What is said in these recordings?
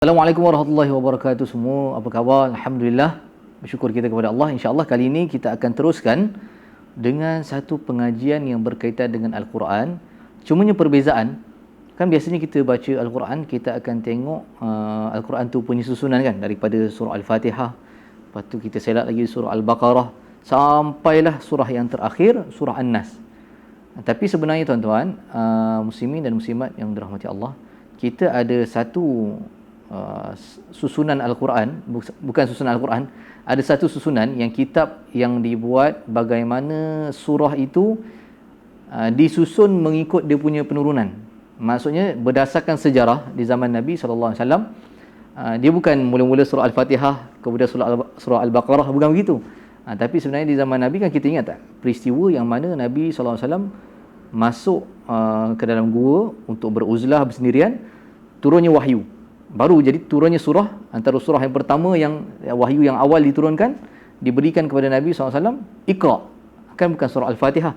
Assalamualaikum warahmatullahi wabarakatuh semua. Apa khabar? Alhamdulillah. Bersyukur kita kepada Allah. InsyaAllah kali ini kita akan teruskan dengan satu pengajian yang berkaitan dengan Al-Quran. Cumanya perbezaan, kan biasanya kita baca Al-Quran, kita akan tengok uh, Al-Quran tu punya susunan kan daripada surah Al-Fatihah. Lepas tu kita selat lagi surah Al-Baqarah. Sampailah surah yang terakhir, surah An-Nas. Tapi sebenarnya tuan-tuan, uh, muslimin dan muslimat yang dirahmati Allah, kita ada satu Uh, susunan Al-Quran bukan susunan Al-Quran ada satu susunan yang kitab yang dibuat bagaimana surah itu uh, disusun mengikut dia punya penurunan. Maksudnya berdasarkan sejarah di zaman Nabi wasallam uh, dia bukan mula-mula surah Al-Fatihah kemudian surah Al- surah Al-Baqarah bukan begitu. Uh, tapi sebenarnya di zaman Nabi kan kita ingat tak peristiwa yang mana Nabi wasallam masuk uh, ke dalam gua untuk beruzlah bersendirian turunnya wahyu baru jadi turunnya surah antara surah yang pertama yang wahyu yang awal diturunkan diberikan kepada Nabi SAW Iqra. Kan bukan surah Al-Fatihah.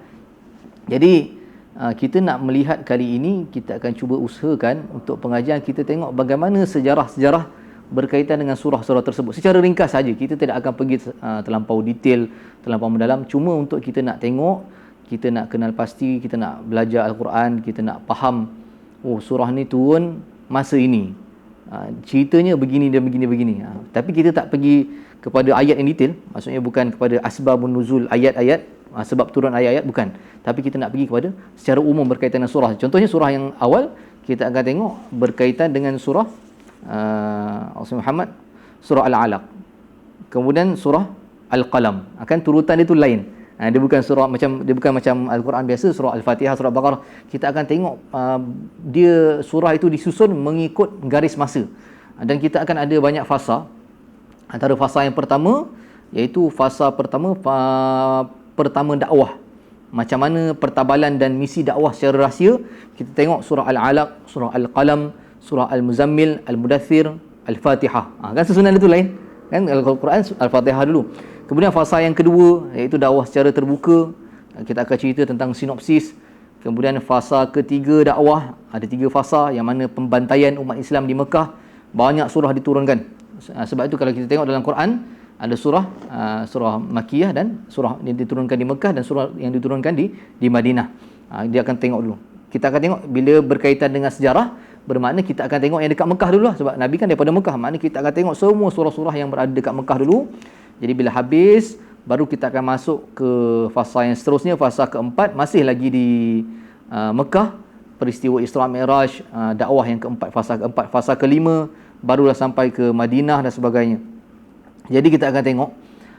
Jadi uh, kita nak melihat kali ini kita akan cuba usahakan untuk pengajian kita tengok bagaimana sejarah-sejarah berkaitan dengan surah-surah tersebut. Secara ringkas saja kita tidak akan pergi uh, terlampau detail terlampau mendalam. Cuma untuk kita nak tengok kita nak kenal pasti kita nak belajar Al-Quran kita nak faham oh surah ni turun masa ini Ha, ceritanya begini dan begini begini. Ha, tapi kita tak pergi kepada ayat yang detail, maksudnya bukan kepada asbabun nuzul ayat-ayat, ha, sebab turun ayat-ayat bukan. Tapi kita nak pergi kepada secara umum berkaitan dengan surah. Contohnya surah yang awal kita akan tengok berkaitan dengan surah uh, Muhammad surah Al-Alaq. Kemudian surah Al-Qalam. Akan turutan itu lain. Ha, dia bukan surah macam dia bukan macam Al-Quran biasa, surah Al-Fatihah, surah Baqarah. Kita akan tengok uh, dia surah itu disusun mengikut garis masa. Dan kita akan ada banyak fasa. Antara fasa yang pertama iaitu fasa pertama fa, pertama dakwah. Macam mana pertabalan dan misi dakwah secara rahsia. Kita tengok surah Al-Alaq, surah Al-Qalam, surah Al-Muzammil, Al-Mudathir, Al-Fatihah. Ha, kan susunan itu lain. Kan Al-Quran Al-Fatihah dulu. Kemudian fasa yang kedua iaitu dakwah secara terbuka. Kita akan cerita tentang sinopsis. Kemudian fasa ketiga dakwah, ada tiga fasa yang mana pembantaian umat Islam di Mekah, banyak surah diturunkan. Sebab itu kalau kita tengok dalam Quran, ada surah uh, surah Makiyah dan surah yang diturunkan di Mekah dan surah yang diturunkan di di Madinah. Uh, dia akan tengok dulu. Kita akan tengok bila berkaitan dengan sejarah, bermakna kita akan tengok yang dekat Mekah dulu lah. Sebab Nabi kan daripada Mekah. Maknanya kita akan tengok semua surah-surah yang berada dekat Mekah dulu. Jadi bila habis baru kita akan masuk ke fasa yang seterusnya fasa keempat masih lagi di uh, Mekah peristiwa Isra Mi'raj uh, dakwah yang keempat fasa keempat fasa kelima barulah sampai ke Madinah dan sebagainya. Jadi kita akan tengok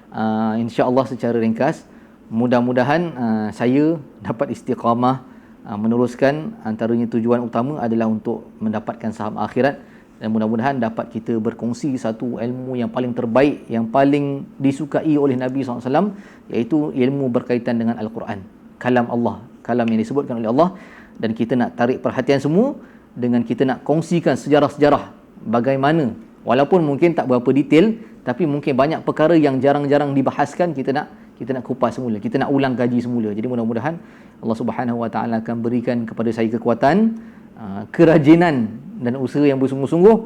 uh, insya-Allah secara ringkas mudah-mudahan uh, saya dapat istiqamah uh, meneruskan antaranya tujuan utama adalah untuk mendapatkan saham akhirat dan mudah-mudahan dapat kita berkongsi satu ilmu yang paling terbaik yang paling disukai oleh Nabi SAW iaitu ilmu berkaitan dengan Al-Quran. Kalam Allah kalam yang disebutkan oleh Allah. Dan kita nak tarik perhatian semua dengan kita nak kongsikan sejarah-sejarah bagaimana walaupun mungkin tak berapa detail tapi mungkin banyak perkara yang jarang-jarang dibahaskan kita nak kita nak kupas semula kita nak ulang kaji semula. Jadi mudah-mudahan Allah Subhanahu Wa Taala akan berikan kepada saya kekuatan uh, kerajinan dan usaha yang bersungguh-sungguh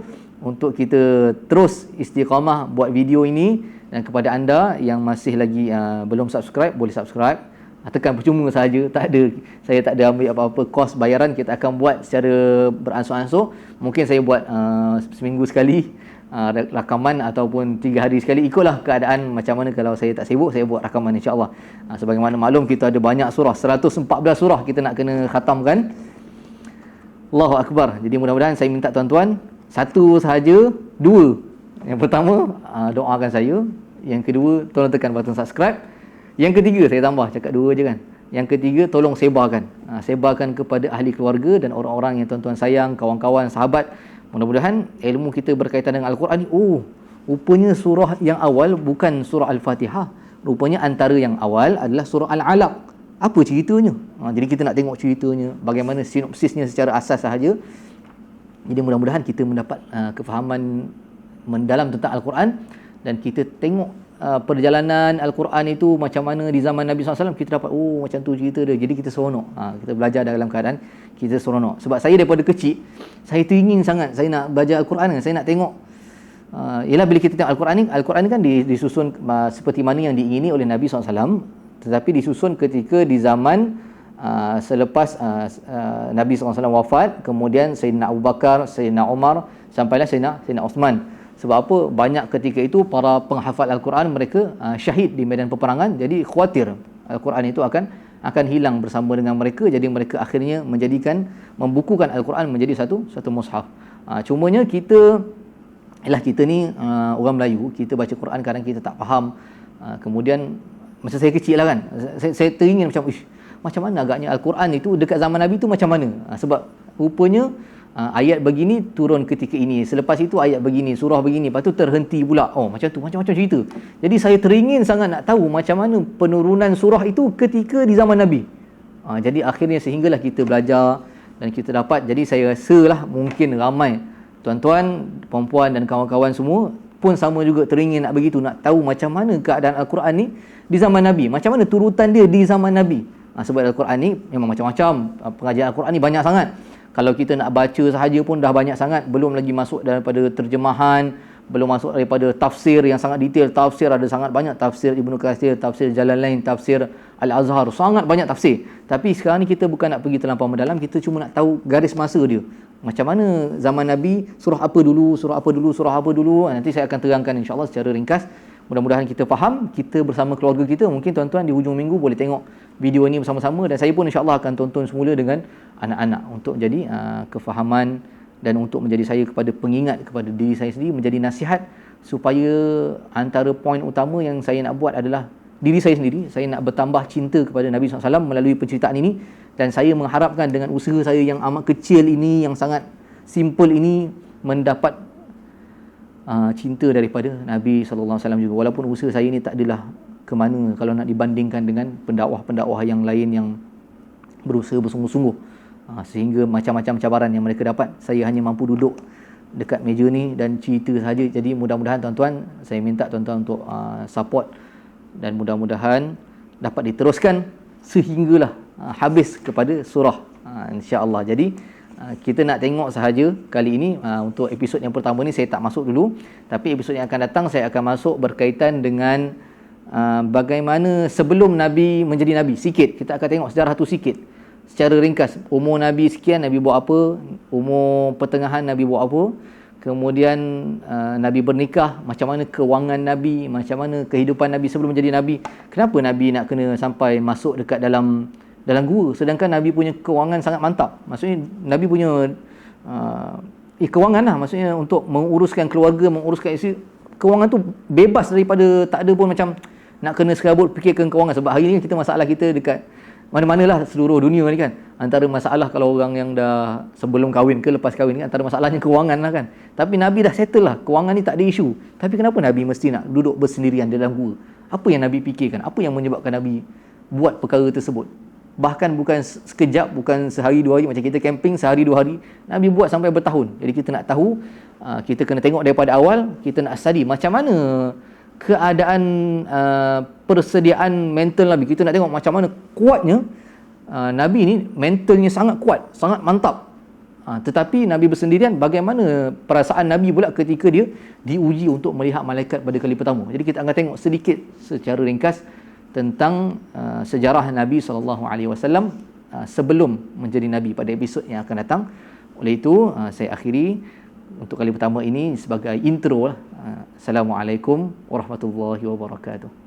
untuk kita terus istiqamah buat video ini. Dan kepada anda yang masih lagi uh, belum subscribe boleh subscribe tekan percuma saja tak ada saya tak ada ambil apa-apa kos bayaran kita akan buat secara beransur-ansur mungkin saya buat uh, seminggu sekali uh, rakaman ataupun tiga hari sekali ikutlah keadaan macam mana kalau saya tak sibuk saya buat rakaman insya-Allah uh, sebagaimana maklum kita ada banyak surah 114 surah kita nak kena khatamkan Allahu Akbar. Jadi mudah-mudahan saya minta tuan-tuan satu sahaja, dua. Yang pertama, ah, doakan saya. Yang kedua, tolong tekan button subscribe. Yang ketiga, saya tambah cakap dua je kan. Yang ketiga, tolong sebarkan. Ah, sebarkan kepada ahli keluarga dan orang-orang yang tuan-tuan sayang, kawan-kawan, sahabat. Mudah-mudahan ilmu kita berkaitan dengan Al-Quran ni, oh, rupanya surah yang awal bukan surah Al-Fatihah. Rupanya antara yang awal adalah surah Al-Alaq apa ceritanya ha, jadi kita nak tengok ceritanya bagaimana sinopsisnya secara asas sahaja jadi mudah-mudahan kita mendapat uh, kefahaman mendalam tentang Al-Quran dan kita tengok uh, perjalanan Al-Quran itu macam mana di zaman Nabi SAW kita dapat oh macam tu cerita dia. Jadi kita seronok. Ha, kita belajar dalam keadaan kita seronok. Sebab saya daripada kecil saya teringin sangat saya nak belajar Al-Quran saya nak tengok. Uh, ialah bila kita tengok Al-Quran ni Al-Quran ni kan disusun uh, seperti mana yang diingini oleh Nabi SAW tetapi disusun ketika di zaman uh, selepas uh, uh, Nabi SAW wafat kemudian Sayyidina Abu Bakar Sayyidina Umar sampailah Sayyidina, Sayyidina Osman sebab apa? Banyak ketika itu para penghafal Al-Quran mereka uh, syahid di medan peperangan. Jadi khawatir Al-Quran itu akan akan hilang bersama dengan mereka. Jadi mereka akhirnya menjadikan membukukan Al-Quran menjadi satu satu mushaf. Uh, cumanya kita ialah kita ni uh, orang Melayu, kita baca Quran kadang kita tak faham. Uh, kemudian masa saya kecil lah kan, saya, saya teringin macam, ish, macam mana agaknya Al-Quran itu dekat zaman Nabi itu macam mana? Uh, sebab rupanya uh, ayat begini turun ketika ini. Selepas itu ayat begini surah begini. Lepas tu terhenti pula. Oh macam tu macam-macam cerita. Jadi saya teringin sangat nak tahu macam mana penurunan surah itu ketika di zaman nabi. Uh, jadi akhirnya sehinggalah kita belajar dan kita dapat. Jadi saya rasalah mungkin ramai. Tuan-tuan puan-puan dan kawan-kawan semua pun sama juga teringin nak begitu nak tahu macam mana keadaan al-Quran ni di zaman nabi. Macam mana turutan dia di zaman nabi. Uh, sebab al-Quran ni memang macam-macam. Pengajian al-Quran ni banyak sangat kalau kita nak baca sahaja pun dah banyak sangat. Belum lagi masuk daripada terjemahan belum masuk daripada tafsir yang sangat detail. Tafsir ada sangat banyak. Tafsir Ibnu Katsir tafsir jalan lain tafsir Al-Azhar. Sangat banyak tafsir. Tapi sekarang ni kita bukan nak pergi terlampau mendalam. Kita cuma nak tahu garis masa dia. Macam mana zaman Nabi surah apa dulu surah apa dulu surah apa dulu. Nanti saya akan terangkan insya-Allah secara ringkas mudah-mudahan kita faham kita bersama keluarga kita mungkin tuan-tuan di hujung minggu boleh tengok video ini bersama-sama dan saya pun insya-Allah akan tonton semula dengan anak-anak untuk jadi uh, kefahaman dan untuk menjadi saya kepada pengingat kepada diri saya sendiri menjadi nasihat supaya antara poin utama yang saya nak buat adalah diri saya sendiri. Saya nak bertambah cinta kepada Nabi SAW melalui penceritaan ini dan saya mengharapkan dengan usaha saya yang amat kecil ini yang sangat simple ini mendapat uh, cinta daripada Nabi SAW juga. Walaupun usaha saya ini tak adalah ke mana kalau nak dibandingkan dengan pendakwah-pendakwah yang lain yang berusaha bersungguh-sungguh. Ha, sehingga macam-macam cabaran yang mereka dapat saya hanya mampu duduk dekat meja ni dan cerita saja. Jadi mudah-mudahan tuan-tuan saya minta tuan-tuan untuk uh, support dan mudah-mudahan dapat diteruskan sehinggalah uh, habis kepada surah uh, insya-Allah. Jadi uh, kita nak tengok sahaja kali ini uh, untuk episod yang pertama ni saya tak masuk dulu. Tapi episod yang akan datang saya akan masuk berkaitan dengan Ah, bagaimana sebelum Nabi menjadi Nabi. Sikit kita akan tengok sejarah tu sikit. Secara ringkas umur Nabi sekian Nabi buat apa? Umur pertengahan Nabi buat apa? Kemudian Nabi bernikah macam mana kewangan Nabi macam mana kehidupan Nabi sebelum menjadi Nabi? Kenapa Nabi nak kena sampai masuk dekat dalam dalam gua. Sedangkan Nabi punya kewangan sangat mantap. Maksudnya Nabi punya uh, eh, kewangan lah. Maksudnya untuk menguruskan keluarga menguruskan isteri kewangan tu bebas daripada tak ada pun macam nak kena serabut fikirkan kewangan. Sebab hari ni kita masalah kita dekat mana-manalah seluruh dunia ni kan. Antara masalah kalau orang yang dah sebelum kahwin ke lepas kahwin kan antara masalahnya kewangan lah kan. Tapi Nabi dah settle lah. Kewangan ni tak ada isu. Tapi kenapa Nabi mesti nak duduk bersendirian dalam gua? Apa yang Nabi fikirkan? Apa yang menyebabkan Nabi buat perkara tersebut bahkan bukan sekejap bukan sehari dua hari macam kita camping sehari dua hari Nabi buat sampai bertahun jadi kita nak tahu ah, kita kena tengok daripada awal kita nak study macam mana keadaan uh, persediaan mental Nabi. Kita nak tengok macam mana kuatnya uh, Nabi ni mentalnya sangat kuat, sangat mantap. Uh, tetapi Nabi bersendirian bagaimana perasaan Nabi pula ketika dia diuji untuk melihat malaikat pada kali pertama. Jadi kita akan tengok sedikit secara ringkas tentang uh, sejarah Nabi sallallahu alaihi wasallam uh, sebelum menjadi nabi pada episod yang akan datang. Oleh itu uh, saya akhiri untuk kali pertama ini sebagai intro lah. Assalamualaikum warahmatullahi wabarakatuh.